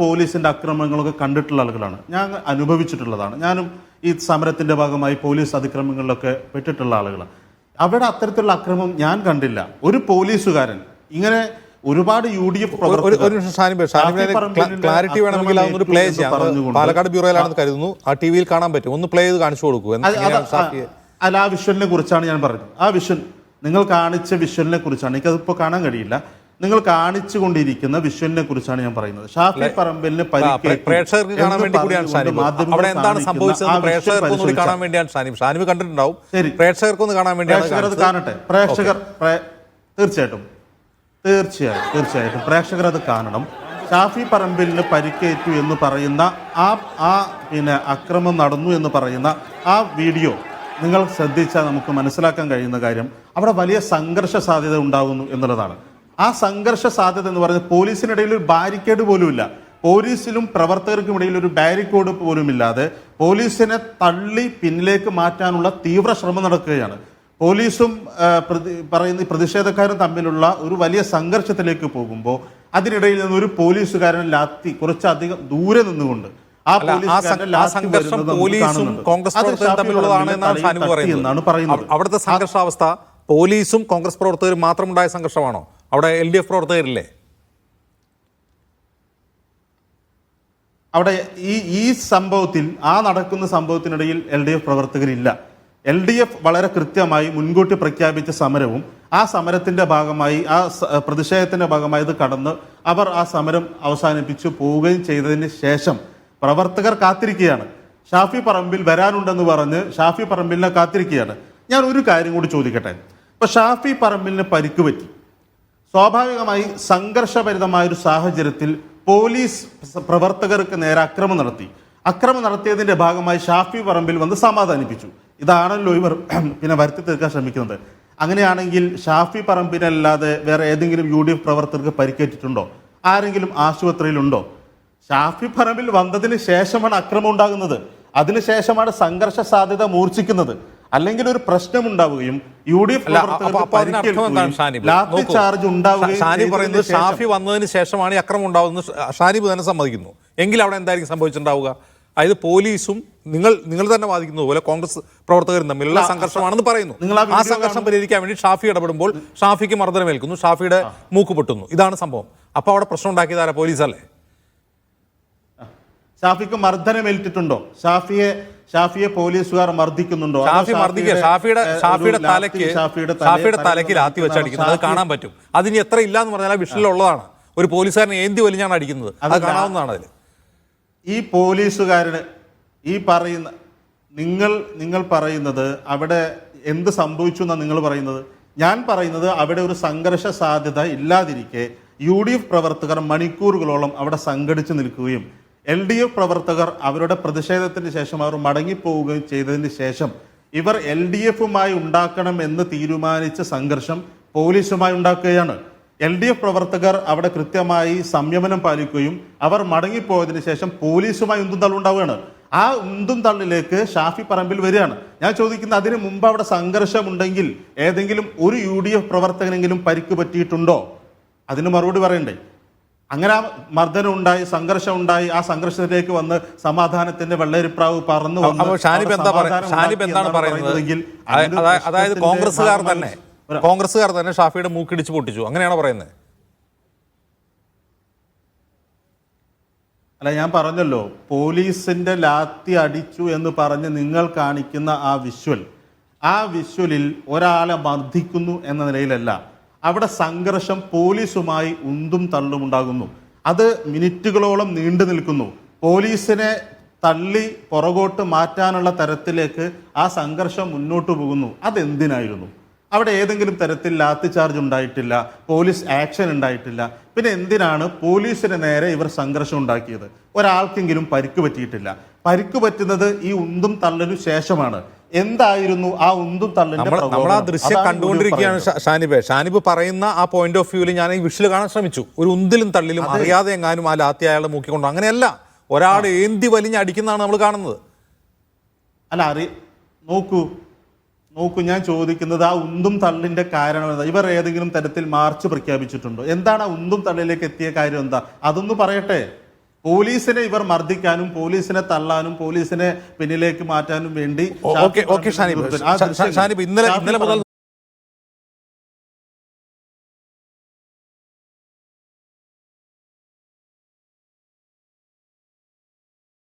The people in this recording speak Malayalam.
പോലീസിന്റെ അക്രമങ്ങളൊക്കെ കണ്ടിട്ടുള്ള ആളുകളാണ്. ഞാൻ അനുഭവിച്ചിട്ടുള്ളതാണ്. ഞാനും ഈ സമരത്തിന്റെ ഭാഗമായി പോലീസ് അതിക്രമങ്ങളിലൊക്കെ പെട്ടിട്ടുള്ള ആളുകളാണ്. അവിടെ അത്തരത്തിലുള്ള അക്രമം ഞാൻ കണ്ടില്ല. ഒരു പോലീസുകാരൻ ഇങ്ങനെ ഒരുപാട് യു ഡി എഫ് ക്ലാരിറ്റി വേണമെങ്കിൽ അതൊന്ന് പ്ലേ ചെയ്യാം. പാലക്കാട് ബ്യൂറോയിലാണെന്ന് കരുതുന്നു. ആ ടി വിയിൽ കാണാൻ പറ്റും. ഒന്ന് പ്ലേ ചെയ്ത് കാണിച്ചു കൊടുക്കൂ. അല്ല ആ വിഷ്വലിനെ കുറിച്ചാണ് ഞാൻ പറഞ്ഞത്. ആ വിഷൻ നിങ്ങൾ കാണിച്ച വിഷ്വലിനെ കുറിച്ചാണ്. എനിക്കതിപ്പോൾ കാണാൻ കഴിയില്ല. നിങ്ങൾ കാണിച്ചു കൊണ്ടിരിക്കുന്ന വിഷ്വലിനെ കുറിച്ചാണ് ഞാൻ പറയുന്നത്. ഷാഫി പറമ്പലിന് പ്രേക്ഷകർക്ക് കാണാൻ വേണ്ടി കൂടിയാണ് പറഞ്ഞുകൊണ്ട് ഷാനിബ് അവിടെ എന്താണ് സംഭവിച്ചത് പ്രേക്ഷകർക്ക് കൂടി കാണാൻ വേണ്ടിയാണ് ഷാനിബ് ഷാനിബ് കണ്ടിട്ടുണ്ടാവും. ശരി. കാണാൻ വേണ്ടിയാണ് പ്രേക്ഷകർ കാണട്ടെ. പ്രേക്ഷകർ തീർച്ചയായിട്ടും. തീർച്ചയായും തീർച്ചയായിട്ടും. പ്രേക്ഷകർ അത് കാണണം. ഷാഫി പറമ്പിലിന് പരിക്കേറ്റു എന്ന് പറയുന്ന ആ ആ പിന്നെ അക്രമം നടന്നു എന്ന് പറയുന്ന ആ വീഡിയോ നിങ്ങൾ ശ്രദ്ധിച്ചാൽ നമുക്ക് മനസ്സിലാക്കാൻ കഴിയുന്ന കാര്യം അവിടെ വലിയ സംഘർഷ സാധ്യത ഉണ്ടാകുന്നു എന്നുള്ളതാണ്. ആ സംഘർഷ സാധ്യത എന്ന് പറയുന്നത് പോലീസിനിടയിൽ ഒരു ബാരിക്കേഡ് പോലുമില്ല. പോലീസിലും പ്രവർത്തകർക്കും ഇടയിൽ ഒരു ബാരിക്കേഡ് പോലുമില്ലാതെ പോലീസിനെ തള്ളി പിന്നിലേക്ക് മാറ്റാനുള്ള തീവ്ര ശ്രമം നടക്കുകയാണ്. പോലീസും പ്രതി പറയുന്ന പ്രതിഷേധക്കാരും തമ്മിലുള്ള ഒരു വലിയ സംഘർഷത്തിലേക്ക് പോകുമ്പോൾ അതിനിടയിൽ നിന്ന് ഒരു പോലീസുകാരൻ ലാത്തി കുറച്ചധികം ദൂരെ നിന്നുകൊണ്ട് ആ സംഘർഷം പോലീസും കോൺഗ്രസ് തമ്മിലുള്ളതാണ് എന്നാണ് പറയുന്നത്. അവിടുത്തെ സംഘർഷാവസ്ഥ പോലീസും കോൺഗ്രസ് പ്രവർത്തകരും മാത്രമുണ്ടായ സംഘർഷമാണോ? അവിടെ എൽ ഡി എഫ് പ്രവർത്തകരില്ലേ? അവിടെ ഈ ഈ സംഭവത്തിൽ ആ നടക്കുന്ന സംഭവത്തിനിടയിൽ എൽ ഡി എഫ് പ്രവർത്തകരില്ല. എൽ ഡി എഫ് വളരെ കൃത്യമായി മുൻകൂട്ടി പ്രഖ്യാപിച്ച സമരവും ആ സമരത്തിന്റെ ഭാഗമായി ആ പ്രതിഷേധത്തിന്റെ ഭാഗമായി ഇത് കടന്ന് അവർ ആ സമരം അവസാനിപ്പിച്ചു പോവുകയും ചെയ്തതിന് ശേഷം പ്രവർത്തകർ കാത്തിരിക്കുകയാണ്. ഷാഫി പറമ്പിൽ വരാനുണ്ടെന്ന് പറഞ്ഞ് ഷാഫി പറമ്പിലിനെ കാത്തിരിക്കുകയാണ്. ഞാൻ ഒരു കാര്യം കൂടി ചോദിക്കട്ടെ? ഇപ്പൊ ഷാഫി പറമ്പിലിന് പരിക്ക് പറ്റി. സ്വാഭാവികമായി സംഘർഷഭരിതമായ ഒരു സാഹചര്യത്തിൽ പോലീസ് പ്രവർത്തകർക്ക് നേരെ അക്രമം നടത്തി. അക്രമം നടത്തിയതിന്റെ ഭാഗമായി ഷാഫി പറമ്പിൽ വന്ന് സമാധാനിപ്പിച്ചു. ഇതാണല്ലോ ഇവർ പിന്നെ വരുത്തി തീർക്കാൻ ശ്രമിക്കുന്നത്. അങ്ങനെയാണെങ്കിൽ ഷാഫി പറമ്പിനല്ലാതെ വേറെ ഏതെങ്കിലും യു ഡി എഫ് പ്രവർത്തകർക്ക് പരിക്കേറ്റിട്ടുണ്ടോ? ആരെങ്കിലും ആശുപത്രിയിലുണ്ടോ? ഷാഫി പറമ്പിൽ വന്നതിന് ശേഷമാണ് അക്രമം ഉണ്ടാകുന്നത്. അതിനുശേഷമാണ് സംഘർഷ സാധ്യത മൂർച്ഛിക്കുന്നത്. അല്ലെങ്കിൽ ഒരു പ്രശ്നം ഉണ്ടാവുകയും യു ഡി എഫ് ചാർജ് ചെയ്തതിന് പറയുന്നത് ഷാഫി വന്നതിന് ശേഷമാണ് ഈ അക്രമം ഉണ്ടാവുന്നത്. ഷാനിബ് തന്നെ സമ്മതിക്കുന്നു. എങ്കിൽ അവിടെ എന്തായിരിക്കും സംഭവിച്ചിട്ടുണ്ടാവുക? അതായത് പോലീസും നിങ്ങൾ നിങ്ങൾ തന്നെ വാദിക്കുന്നത് പോലെ കോൺഗ്രസ് പ്രവർത്തകരും തമ്മിലുള്ള സംഘർഷമാണെന്ന് പറയുന്നു. ആ സംഘർഷം പരിഹരിക്കാൻ വേണ്ടി ഷാഫി ഇടപെടുമ്പോൾ ഷാഫിക്ക് മർദ്ദനമേൽക്കുന്നു ഷാഫിയുടെ മൂക്ക് പൊട്ടുന്നു. ഇതാണ് സംഭവം. അപ്പൊ അവിടെ പ്രശ്നം ഉണ്ടാക്കിയതാരാ? പോലീസല്ലേ ഷാഫിക്ക് മർദ്ദനമേൽറ്റിട്ടുണ്ടോ ഷാഫിയെ ഷാഫിയെ പോലീസുകാർ മർദ്ദിക്കുന്നുണ്ടോ? ഷാഫി മർദ്ദിക്കുക. ഷാഫിയുടെ ഷാഫിയുടെ തലയ്ക്ക് ഷാഫിയുടെ തലയ്ക്ക് ലാത്തി വെച്ച് അടിക്കുന്നത് അത് കാണാൻ പറ്റും. അതിന് എത്ര ഇല്ല എന്ന് പറഞ്ഞാൽ വിഷലുള്ളതാണ് ഒരു പോലീസുകാരൻ ഏന്തി വലിഞ്ഞാണ് അടിക്കുന്നത്. അത്. കാണാവുന്നതാണ് അതിൽ ഈ പോലീസുകാരന് ഈ പറയുന്ന നിങ്ങൾ നിങ്ങൾ പറയുന്നത് അവിടെ എന്ത് സംഭവിച്ചു എന്നാണ് നിങ്ങൾ പറയുന്നത്? ഞാൻ പറയുന്നത് അവിടെ ഒരു സംഘർഷ സാധ്യത ഇല്ലാതിരിക്കെ യു ഡി എഫ് പ്രവർത്തകർ മണിക്കൂറുകളോളം അവിടെ സംഘടിച്ചു നിൽക്കുകയും എൽ ഡി എഫ് പ്രവർത്തകർ അവരുടെ പ്രതിഷേധത്തിന് ശേഷം അവർ മടങ്ങിപ്പോവുകയും ചെയ്തതിന് ശേഷം ഇവർ എൽ ഡി എഫുമായി ഉണ്ടാക്കണം എന്ന് തീരുമാനിച്ച സംഘർഷം പോലീസുമായി ഉണ്ടാക്കുകയാണ്. എൽ ഡി എഫ് പ്രവർത്തകർ അവിടെ കൃത്യമായി സംയമനം പാലിക്കുകയും അവർ മടങ്ങിപ്പോയതിനു ശേഷം പോലീസുമായി ഉന്തും തള്ളുണ്ടാവുകയാണ് ആ ഉന്തും തള്ളിലേക്ക് ഷാഫി പറമ്പിൽ വരികയാണ്. ഞാൻ ചോദിക്കുന്ന അതിന് മുമ്പ് അവിടെ സംഘർഷമുണ്ടെങ്കിൽ ഏതെങ്കിലും ഒരു യു ഡി എഫ് പ്രവർത്തകനെങ്കിലും പരിക്ക് പറ്റിയിട്ടുണ്ടോ? അതിന് മറുപടി പറയണ്ടേ. അങ്ങനെ ആ മർദ്ദനം ഉണ്ടായി സംഘർഷം ഉണ്ടായി ആ സംഘർഷത്തിലേക്ക് വന്ന് സമാധാനത്തിന്റെ വെള്ളരിപ്രാവ് പറന്നു ഷാനിബ് എന്താ ഷാനിബ് എന്താണ് പറയുന്നത്? അതായത് കോൺഗ്രസ്സുകാർ തന്നെ കോൺഗ്രസ്സുകാർ തന്നെ ഷാഫിയുടെ മൂക്കിടിച്ച് പൊട്ടിച്ചു. അങ്ങനെയാണോ പറയുന്നത്? അല്ല ഞാൻ പറഞ്ഞല്ലോ പോലീസിന്റെ ലാത്തി അടിച്ചു എന്ന് പറഞ്ഞ് നിങ്ങൾ കാണിക്കുന്ന ആ വിഷ്വൽ ആ വിഷ്വലിൽ ഒരാളെ മർദ്ദിക്കുന്നു എന്ന നിലയിലല്ല. അവിടെ സംഘർഷം പോലീസുമായി ഉന്തും തള്ളും ഉണ്ടാകുന്നു. അത് മിനിറ്റുകളോളം നീണ്ടു നിൽക്കുന്നു. പോലീസിനെ തള്ളി പുറകോട്ട് മാറ്റാനുള്ള തരത്തിലേക്ക് ആ സംഘർഷം മുന്നോട്ട് പോകുന്നു. അതെന്തിനായിരുന്നു? അവിടെ ഏതെങ്കിലും തരത്തിൽ ലാത്തി ചാർജ് ഉണ്ടായിട്ടില്ല പോലീസ് ആക്ഷൻ ഉണ്ടായിട്ടില്ല. പിന്നെ എന്തിനാണ് പോലീസിന് നേരെ ഇവർ സംഘർഷം ഉണ്ടാക്കിയത്? ഒരാൾക്കെങ്കിലും പരിക്ക് പറ്റിയിട്ടില്ല. പരിക്ക് പറ്റുന്നത് ഈ ഉന്തും തള്ളലിനു ശേഷമാണ്. എന്തായിരുന്നു ആ ഉന്തും തള്ളിന്റെ നമ്മൾ ആ ദൃശ്യം കണ്ടുകൊണ്ടിരിക്കുകയാണ് ഷാനിബ്. ഷാനിബ് പറയുന്ന ആ പോയിന്റ് ഓഫ് വ്യൂവിൽ ഞാൻ ഈ വിഷിൽ കാണാൻ ശ്രമിച്ചു. ഒരു ഉന്തിലും തള്ളിലും അറിയാതെ എങ്ങാനും ആ ലാത്തി അയാളെ മൂക്കിക്കൊണ്ടു. അങ്ങനെയല്ല. ഒരാൾ ഏന്തി വലിഞ്ഞ് അടിക്കുന്നതാണ് നമ്മൾ കാണുന്നത്. അല്ല അറി നോക്കൂ. നോക്കൂ ഞാൻ ചോദിക്കുന്നത് ആ ഉന്തും തള്ളിന്റെ കാരണം എന്താ? ഇവർ ഏതെങ്കിലും തരത്തിൽ മാർച്ച് പ്രഖ്യാപിച്ചിട്ടുണ്ടോ? എന്താണ് ആ ഉന്തും തള്ളിലേക്ക് എത്തിയ കാര്യം എന്താ? അതൊന്ന് പറയട്ടെ. പോലീസിനെ ഇവർ മർദ്ദിക്കാനും പോലീസിനെ തള്ളാനും പോലീസിനെ പിന്നിലേക്ക് മാറ്റാനും വേണ്ടി ഷാനിബ് ഇന്നലെ ഇന്നലെ മുതൽ